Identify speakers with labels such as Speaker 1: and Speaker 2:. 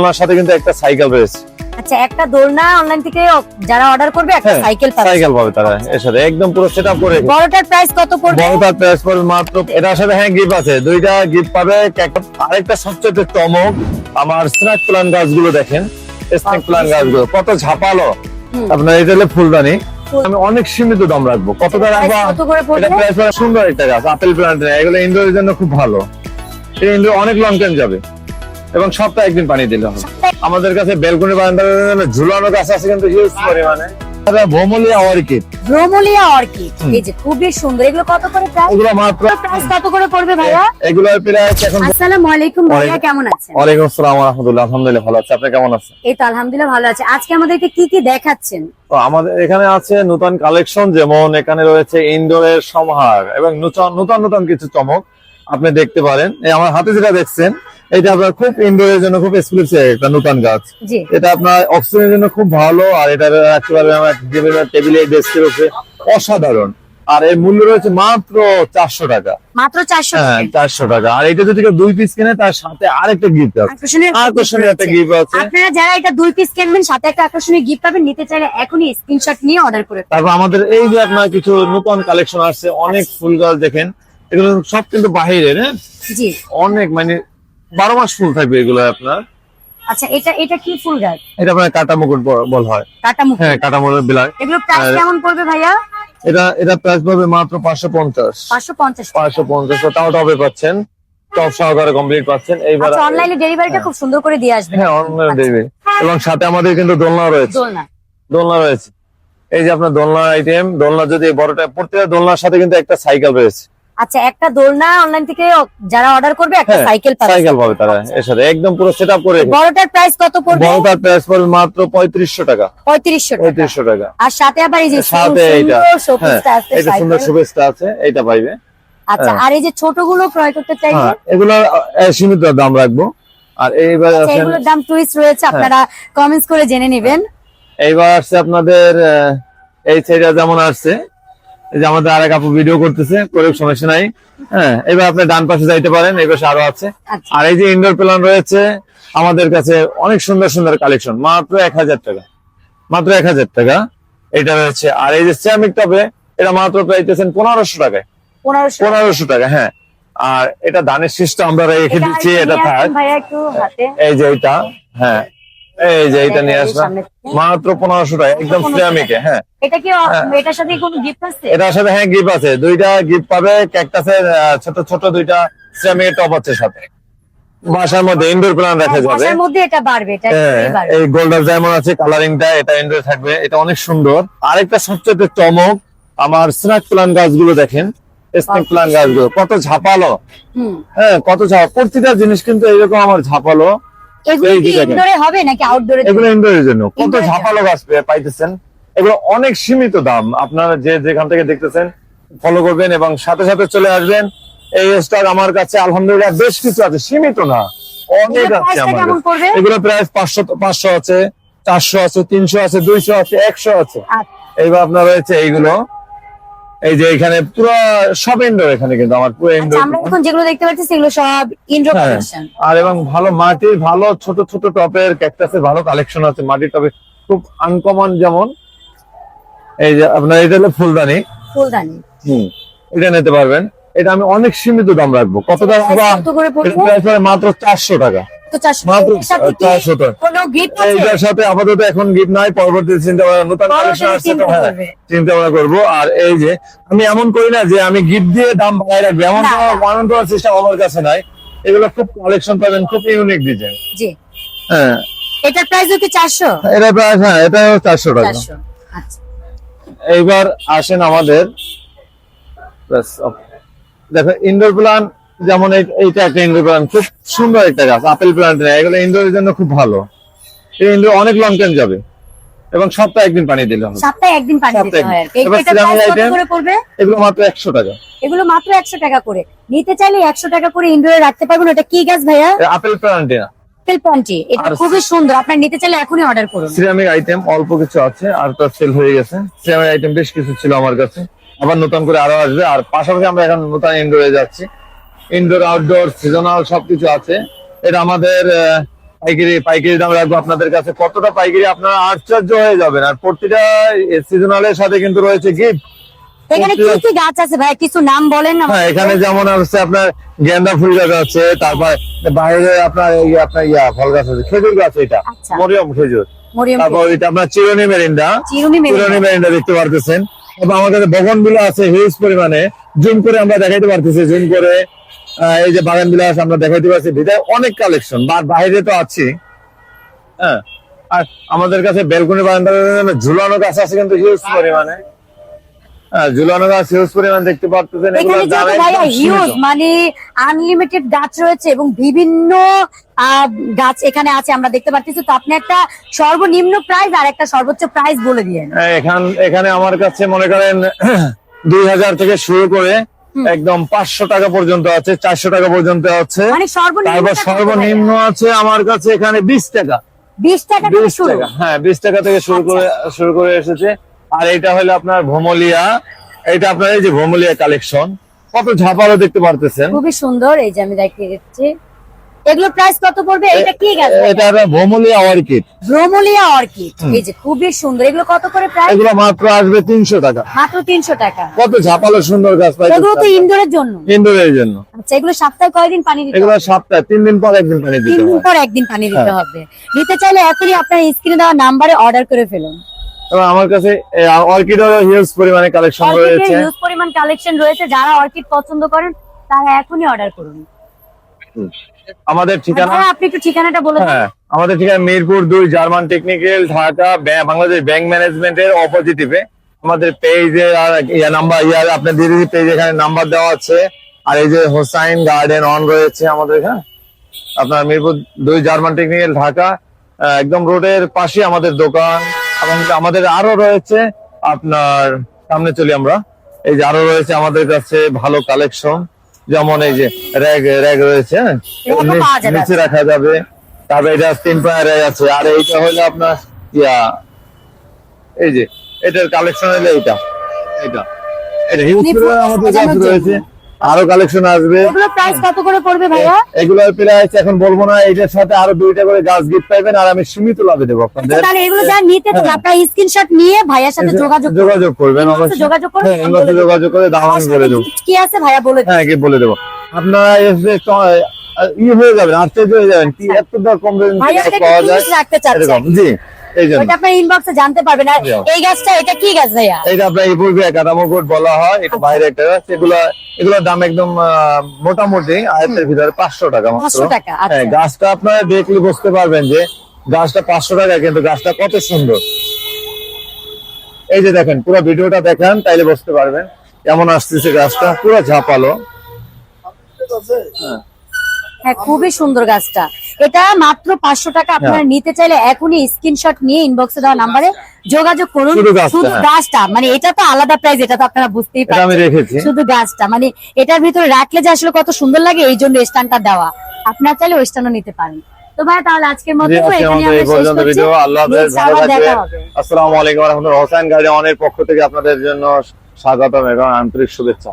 Speaker 1: ওনার সাথে কিন্তু একটা সাইকেল রয়েছে।
Speaker 2: আচ্ছা একটা দোলনা অনলাইন থেকে যারা অর্ডার করবে একটা
Speaker 1: হ্যাঁ,
Speaker 2: সাইকেল পাবে।
Speaker 1: সাইকেল পাবে তারা এর সাথে। একদম পুরো সেটআপ করে
Speaker 2: বড়টার প্রাইস কত পড়বে?
Speaker 1: বড়টার প্রাইস পড়বে মাত্র এটার সাথে হ্যাঁ গিফট আছে। দুইটা গিফট পাবে। একটা- আরেকটা সবচেয়ে চমক আমার স্ন্যাক প্লান গাছগুলো দেখেন। স্ন্যাক প্লান গাছগুলো কত ঝাপালো। আপনার এটা হলো ফুলদানি। আমি অনেক সীমিত দাম রাখব। কত রাখব?
Speaker 2: করে পড়বে?
Speaker 1: এটা প্রাইস সুন্দর একটা গাছ আপেল প্লান্ট এগুলো ইনডোরের জন্য খুব ভালো। এই ইনডোর অনেক লং টাইম যাবে। এবং সপ্তাহে একদিন পানি দিলে হবে। আমাদের কাছে বেলকনি বারান্দার ঝুলানো গাছ আছে কিন্তু হিউজ পরিমাণে। ভৌমলিয়া অর্কিড।
Speaker 2: ব্রোমোলিয়া অর্কিড। এই যে খুবই সুন্দর। এগুলো কত করে প্রাইস
Speaker 1: ওগুলো মাত্র
Speaker 2: প্রাইস কত করে পড়বে ভাইয়া?
Speaker 1: এগুলোর প্রাইস এখন
Speaker 2: আসসালামু আলাইকুম ভাইয়া কেমন আছেন?
Speaker 1: ওয়ালাইকুম আসসালাম রহমতুল্লাহ আলহামদুলিল্লাহ ভালো আছে। আপনি কেমন আছেন?
Speaker 2: এই তো আলহামদুলিল্লাহ ভালো আছে। আজকে আমাদেরকে কি কি দেখাচ্ছেন?
Speaker 1: তো আমাদের এখানে আছে নতুন কালেকশন যেমন এখানে রয়েছে ইনডোরের সমাহার এবং নতুন নতুন নতুন কিছু চমক। আপনি দেখতে পারেন। এই আমার হাতে যেটা দেখছেন এটা আপনার খুব ইনডোরের জন্য খুব এক্সক্লুসিভ একটা নতুন গাছ।
Speaker 2: জি।
Speaker 1: এটা আপনার অক্সিজেনের জন্য খুব ভালো আর এটা রাখতে পারবেন আমার টেবিলে ডেস্কের উপরে অসাধারণ। আর এর মূল্য রয়েছে মাত্র চারশো টাকা।
Speaker 2: মাত্র চারশো
Speaker 1: হ্যাঁ চারশো টাকা। আর এটা যদি কেউ দুই পিস কিনে তার সাথে আরেকটা গিফট আছে।
Speaker 2: আকর্ষণীয়
Speaker 1: আকর্ষণীয় একটা গিফট আছে।
Speaker 2: আপনারা যারা এটা দুই পিস কিনবেন সাথে একটা আকর্ষণীয় গিফট পাবেন নিতে চাইলে এখনই স্ক্রিনশট নিয়ে অর্ডার করে।
Speaker 1: তারপর আমাদের এই যে আপনার কিছু নতুন কালেকশন আসছে অনেক ফুল গাছ দেখেন। এগুলো সব কিন্তু বাহিরের হ্যাঁ?
Speaker 2: জি।
Speaker 1: অনেক মানে বারো মাস ফুল থাকবে এগুলো আপনার।
Speaker 2: আচ্ছা এটা এটা কি ফুল গাছ?
Speaker 1: এটা আপনার কাটা মুকুট বল হয়।
Speaker 2: টাটা মুখ
Speaker 1: হ্যাঁ কাটা মুকুট বিলায়।
Speaker 2: এগুলো প্রাইস কেমন পড়বে ভাইয়া?
Speaker 1: এটা এটা প্রাইস পাবে মাত্র পাঁচশো পঞ্চাশ।
Speaker 2: পাঁচশো পঞ্চাশ
Speaker 1: পাঁচশো পঞ্চাশ তাও টবে পাচ্ছেন। টপ সহকারে কমপ্লিট পাচ্ছেন। এইবার
Speaker 2: আচ্ছা অনলাইনে ডেলিভারিটা খুব সুন্দর করে দিয়ে আসবে।
Speaker 1: হ্যাঁ অনলাইন দেবে এবং সাথে আমাদের কিন্তু দোলনা রয়েছে।
Speaker 2: দোলনা।
Speaker 1: দোলনা রয়েছে। এই যে আপনার দোলনা আইটেম দোলনা যদি বড়টা প্রত্যেকটা দোলনার সাথে কিন্তু একটা সাইকেল রয়েছে।
Speaker 2: আচ্ছা একটা দোলনা অনলাইন থেকে যারা অর্ডার করবে একটা
Speaker 1: হ্যাঁ,
Speaker 2: সাইকেল পাবে।
Speaker 1: সাইকেল পাবে তারা এর সাথে। একদম পুরো সেট আপ করে
Speaker 2: বড়টার প্রাইস কত পড়বে?
Speaker 1: বড়টার প্রাইস পড়বে মাত্র পঁয়ত্রিশশো টাকা।
Speaker 2: পঁয়ত্রিশশো টাকা।
Speaker 1: পঁয়ত্রিশশো টাকা।
Speaker 2: আর সাথে আবার এই যে
Speaker 1: সাথে এইটা
Speaker 2: সুন্দর
Speaker 1: হ্যাঁ
Speaker 2: শোপিসটা আছে
Speaker 1: এটা সুন্দর। শুভেচ্ছা আছে এইটা পাইবে।
Speaker 2: আচ্ছা
Speaker 1: হ্যাঁ।
Speaker 2: আর এই যে ছোটগুলো ক্রয় করতে চাইলে?
Speaker 1: হ্যাঁ এগুলো সীমিত দাম রাখব। আর এইবার
Speaker 2: আচ্ছা, এগুলোর দাম টুইস্ট রয়েছে
Speaker 1: হ্যাঁ।
Speaker 2: আপনারা কমেন্টস করে জেনে নেবেন।
Speaker 1: এইবার আসছে আপনাদের এই সাইডে যেমন আসছে যে আমাদের আরেক আপু ভিডিও করতেছে করে সমস্যা নাই। হ্যাঁ এবার আপনি ডান পাশে যাইতে পারেন এই পাশে আরও আছে।
Speaker 2: আচ্ছা।
Speaker 1: আর এই যে ইনডোর প্ল্যান রয়েছে আমাদের কাছে অনেক সুন্দর সুন্দর কালেকশন মাত্র এক হাজার টাকা। মাত্র এক হাজার টাকা। এটা রয়েছে আর এই যে সিরামিক টবে এটা মাত্র পাইতেছেন পনেরোশো টাকায়।
Speaker 2: পনেরোশো
Speaker 1: টাকা। হ্যাঁ। আর এটা ধানের শীষটা আমরা রেখে দিচ্ছি এটা থাক। এই যে এটা হ্যাঁ। এই যে এটা নিয়ে আসলাম। মাত্র পনেরোশো টাকা একদম
Speaker 2: 1500
Speaker 1: সিরামিকে হ্যাঁ।
Speaker 2: এটা কি
Speaker 1: হ্যাঁ।
Speaker 2: এটার সাথে কোনো গিফট আছে?
Speaker 1: এটার সাথে হ্যাঁ গিফট আছে। দুইটা গিফট পাবে ক্যাকটাসের ছোট ছোট দুইটা সিরামিকের টপ আছে সাথে। বাসার মধ্যে ইনডোর প্ল্যান রাখা যাবে।
Speaker 2: বাসার মধ্যে এটা বাড়বে এটা
Speaker 1: হ্যাঁ, এই গোল্ডার যেমন আছে কালারিংটা এটা ইনডোর থাকবে এটা অনেক সুন্দর। আরেকটা সবচেয়ে চমক আমার স্ন্যাক প্লান গাছগুলো দেখেন। স্ন্যাক প্লান গাছগুলো কত ঝাপালো। হ্যাঁ কত ঝাপ প্রতিটা জিনিস কিন্তু এইরকম আমার ঝাপালো।
Speaker 2: এগুলো কি ইনডোরে হবে নাকি আউটডোরে
Speaker 1: এগুলো ইনডোরের জন্য। কত ঝাপালো গাছ পাইতেছেন। এগুলো অনেক সীমিত দাম। আপনারা যে যেখান থেকে দেখতেছেন ফলো করবেন এবং সাথে সাথে চলে আসবেন। এই স্টক আমার কাছে আলহামদুলিল্লাহ বেশ কিছু আছে। সীমিত না। অনেক আছে আমার এগুলো প্রায় পাঁচশো পাঁচশো আছে চারশো আছে তিনশো আছে দুইশো আছে একশো আছে।
Speaker 2: আচ্ছা,
Speaker 1: এইবার আপনার রয়েছে এইগুলো। এই যে এখানে পুরো সব ইনডোর এখানে কিন্তু আমার পুরো
Speaker 2: আচ্ছা
Speaker 1: ইনডোর
Speaker 2: আমরা এখন যেগুলো দেখতে পাচ্ছি সেগুলো সব ইনডোর
Speaker 1: হ্যাঁ।
Speaker 2: কালেকশন
Speaker 1: আর এবং ভালো মাটির ভালো ছোট ছোট টপের ক্যাকটাসের ভালো কালেকশন আছে মাটির টপে। খুব আনকমন যেমন এই যে আপনার এটা হলো ফুলদানি।
Speaker 2: ফুলদানি।
Speaker 1: হুম এটা নিতে পারবেন। এটা আমি অনেক সীমিত দাম রাখব। কত
Speaker 2: করে পড়বে?
Speaker 1: মাত্র চারশো টাকা। মাত্র
Speaker 2: এর সাথে কি
Speaker 1: চারশো
Speaker 2: কোনো গিফট
Speaker 1: এইটার সাথে আপাতত এখন গিফট নাই পরবর্তী চিন্তা ভাবনা নতুন হ্যাঁ। চিন্তা ভাবনা করব। আর এই যে আমি এমন করি না যে আমি গিফট দিয়ে দাম বাড়াই রাখব। এমন
Speaker 2: না, না।
Speaker 1: করার সিস্টেম আমার কাছে নাই। এগুলো খুব কালেকশন পাবেন খুব ইউনিক ডিজাইন
Speaker 2: জি।
Speaker 1: হ্যাঁ।
Speaker 2: প্রাইস হচ্ছে
Speaker 1: এটা হ্যাঁ এটা চারশো টাকা।
Speaker 2: আচ্ছা।
Speaker 1: এইবার আসেন আমাদের। দেখো ইনডোর প্ল্যান যেমন এই- এইটা একটা ইনডোর প্ল্যান খুব সুন্দর একটা গাছ আপেল প্ল্যান্ট নেই এগুলো ইনডোরের জন্য খুব ভালো। এই ইনডোর অনেক লং টাইম যাবে এবং সপ্তাহে একদিন পানি দিলে হবে।
Speaker 2: সপ্তাহে একদিন পানি দিতে হয়।
Speaker 1: এগুলো মাত্র একশো টাকা।
Speaker 2: এগুলো মাত্র একশো টাকা করে। নিতে চাইলে একশো টাকা করে ইনডোরে রাখতে পারবেন। ওটা কি গাছ ভাইয়া?
Speaker 1: আপেল প্ল্যান্ট না।
Speaker 2: আপেল প্লান্টি এটা খুবই সুন্দর। আপনার নিতে চাইলে এখনই অর্ডার করুন।
Speaker 1: সিরামিক আইটেম অল্প কিছু আছে আর তো সেল হয়ে গেছে। সিরামিক আইটেম বেশ কিছু ছিল আমার কাছে। আবার নতুন করে আরও আসবে। আর পাশাপাশি আমরা এখন নতুন ইনডোরে যাচ্ছি। ইনডোর আউটডোর সিজনাল সবকিছু আছে। এটা আমাদের পাইকারি পাইকারি দাম রাখব আপনাদের কাছে। কতটা পাইকারি আপনারা আশ্চর্য হয়ে যাবেন। আর প্রতিটা সিজনালের সাথে কিন্তু রয়েছে গিফট
Speaker 2: এখানে কি কি গাছ আছে ভাই? কিছু নাম বলেন না।
Speaker 1: হ্যাঁ এখানে যেমন আছে আপনার গেন্দা ফুল গাছ আছে তারপর বাইরে আপনার ইয়ে আপনার ইয়া ফল গাছ আছে খেজুর গাছ এটা।
Speaker 2: আচ্ছা।
Speaker 1: মরিয়ম খেজুর। তারপর এটা আপনার চিরনি মেরিন্ডা।
Speaker 2: চিরুনি মেরিন্ডা।
Speaker 1: দেখতে পারতেছেন। এবং আমাদের বগন বিলা আছে হিউজ পরিমাণে। জুম করে আমরা দেখাইতে পারতেছি জুম করে এই যে বাগান বিলাস আমরা দেখাইতে পারছি ভিতরে অনেক কালেকশন বা বাইরে তো আছি। হ্যাঁ আর আমাদের কাছে বেলকুনি জন্য ঝুলানো গাছ আছে কিন্তু হিউজ পরিমাণে। হ্যাঁ ঝুলানো গাছ হিউজ পরিমাণে দেখতে পারতেছেন
Speaker 2: এখানে যেহেতু ভাইয়া হিউজ মানে আনলিমিটেড গাছ রয়েছে এবং বিভিন্ন গাছ এখানে আছে আমরা দেখতে পাচ্ছি তো আপনি একটা সর্বনিম্ন প্রাইস আর একটা সর্বোচ্চ প্রাইস বলে দিয়েন।
Speaker 1: হ্যাঁ, এখান এখানে আমার কাছে মনে করেন দুই হাজার থেকে শুরু করে একদম পাঁচশো টাকা পর্যন্ত আছে চারশো টাকা পর্যন্ত আছে।
Speaker 2: মানে
Speaker 1: তারপর সর্বনিম্ন আছে আমার কাছে এখানে বিশ টাকা।
Speaker 2: বিশ টাকা
Speaker 1: বিশ টাকা হ্যাঁ বিশ টাকা থেকে শুরু করে শুরু করে এসেছে। আর এটা হলো আপনার ভোমলিয়া। এটা আপনার এই যে ভোমলিয়া কালেকশন। কত ঝাপারও দেখতে পারতেছেন।
Speaker 2: খুবই সুন্দর এই যে আমি দেখতে দিচ্ছি। এগুলো প্রাইস কত পড়বে? এটা কি গাছ
Speaker 1: এটা ভোমলিয়া অর্কিড
Speaker 2: ব্রোমোলিয়া অর্কিড এই যে খুবই সুন্দর। এগুলো কত করে প্রাইস
Speaker 1: এগুলো মাত্র আসবে তিনশো টাকা।
Speaker 2: মাত্র তিনশো টাকা।
Speaker 1: কত ঝাপালো সুন্দর গাছ
Speaker 2: এগুলো তো ইনডোরের জন্য।
Speaker 1: ইন্দোরের জন্য।
Speaker 2: আচ্ছা এগুলো সপ্তাহে কয়দিন পানি দিতে
Speaker 1: এগুলো
Speaker 2: হবে?
Speaker 1: সপ্তাহে তিন দিন পর একদিন পানি দিতে
Speaker 2: দিন পর একদিন পানি দিতে
Speaker 1: হ্যাঁ।
Speaker 2: হবে। নিতে চাইলে এখনই আপনার স্ক্রিনে দেওয়া নাম্বারে অর্ডার করে ফেলুন।
Speaker 1: এবং আমার কাছে অর্কিড হিউজ পরিমাণে কালেকশন রয়েছে।
Speaker 2: হিউজ পরিমাণ কালেকশন রয়েছে। যারা অর্কিড পছন্দ করেন তারা এখনই অর্ডার করুন।
Speaker 1: আমাদের ঠিকানা
Speaker 2: আপনি একটু ঠিকানাটা বলে
Speaker 1: হ্যাঁ আমাদের ঠিকানা মিরপুর দুই German technical Dhaka Bangladesh bank ম্যানেজমেন্টের অপোজিটিভে। আমাদের পেজে আর ইয়া নাম্বার ইয়া আপনার দিদি পেজ এখানে নাম্বার দেওয়া আছে। আর এই যে হোসাইন গার্ডেন অন রয়েছে আমাদের এখানে। আপনার মিরপুর দুই জার্মান টেকনিক্যাল ঢাকা একদম রোডের পাশে আমাদের দোকান। এবং আমাদের আরও রয়েছে আপনার সামনে চলি আমরা। এই যে আরও রয়েছে আমাদের কাছে ভালো কালেকশন। যেমন এই যে র্যাগ র্যাগ রয়েছে হ্যাঁ। নিচে রাখা যাবে। তারপরে এটা তিন পায়ের র্যাগ আছে। আর এইটা হলো আপনার ইয়া এই যে এটার কালেকশন হলো এইটা। এটা এটা হিউজ আমাদের কাছে রয়েছে। আরও কালেকশন আসবে।
Speaker 2: এগুলো প্রাইস কত করে পড়বে ভাইয়া?
Speaker 1: এগুলোর প্রাইস এখন বলব না এটার সাথে আরও দুইটা করে গাছ গিফট পাইবেন আর আমি সীমিত লাভে দেবো আপনাদের।
Speaker 2: তাহলে এগুলো যা নিতে চান আপনার স্ক্রিনশট নিয়ে ভাইয়ার সাথে যোগাযোগ
Speaker 1: যোগাযোগ করবেন অবশ্যই।
Speaker 2: যোগাযোগ করুন,
Speaker 1: হ্যাঁ। যোগাযোগ করে দাম আমি বলে দেবো।
Speaker 2: কি আছে ভাইয়া বলে
Speaker 1: হ্যাঁ কি বলে দেবো। আপনারা এসে ইয়ে হয়ে যাবেন আশ্চর্য হয়ে যাবেন কি এত দর কম পাওয়া যায়?
Speaker 2: রাখতে চাচ্ছেন।
Speaker 1: জি।
Speaker 2: ওটা আপনার ইনবক্সে জানতে পারবেন। আর এই গাছটা এটা কি গাছ ভাইয়া?
Speaker 1: এইটা আপনার এই পূর্বে কাঠামো বলা হয় এটা বাইরে একটা গাছ। এগুলোর দাম একদম মোটামুটি আয়তের ভিতরে পাঁচশো টাকা মাত্র।
Speaker 2: 500 টাকা, আচ্ছা।
Speaker 1: হ্যাঁ গাছটা আপনারা দেখলে বুঝতে পারবেন যে গাছটা পাঁচশো টাকা কিন্তু গাছটা কত সুন্দর। এই যে দেখেন পুরো ভিডিওটা দেখেন তাইলে বুঝতে পারবেন কেমন আসতেছে গাছটা। পুরো ঝাপালো।
Speaker 2: হ্যাঁ খুবই সুন্দর গাছটা। এটা মাত্র পাঁচশো টাকা আপনারা
Speaker 1: হ্যাঁ।
Speaker 2: নিতে চাইলে এখনই স্ক্রিনশট নিয়ে ইনবক্সে দেওয়া নাম্বারে যোগাযোগ করুন।
Speaker 1: শুধু গাছটা, হ্যাঁ।
Speaker 2: গাছটা মানে এটা তো আলাদা প্রাইস এটা তো আপনারা বুঝতেই পারছেন। শুধু গাছটা মানে এটার ভিতরে রাখলে যে আসলে কত সুন্দর লাগে এই জন্য স্ট্যান্ডটা দেওয়া। আপনারা চাইলে ওই স্ট্যান্ডও নিতে পারেন। তো ভাই তাহলে আজকের মতো এখানে আমরা শেষ করছি।
Speaker 1: আল্লাহ হাফেজ ভালো
Speaker 2: আবার দেখা
Speaker 1: থাকবেন
Speaker 2: হবে।
Speaker 1: আসসালামু আলাইকুম রহমতুল্লাহ হোসেন গাড়ি অনের পক্ষ থেকে আপনাদের জন্য স্বাগতম এবং আন্তরিক শুভেচ্ছা।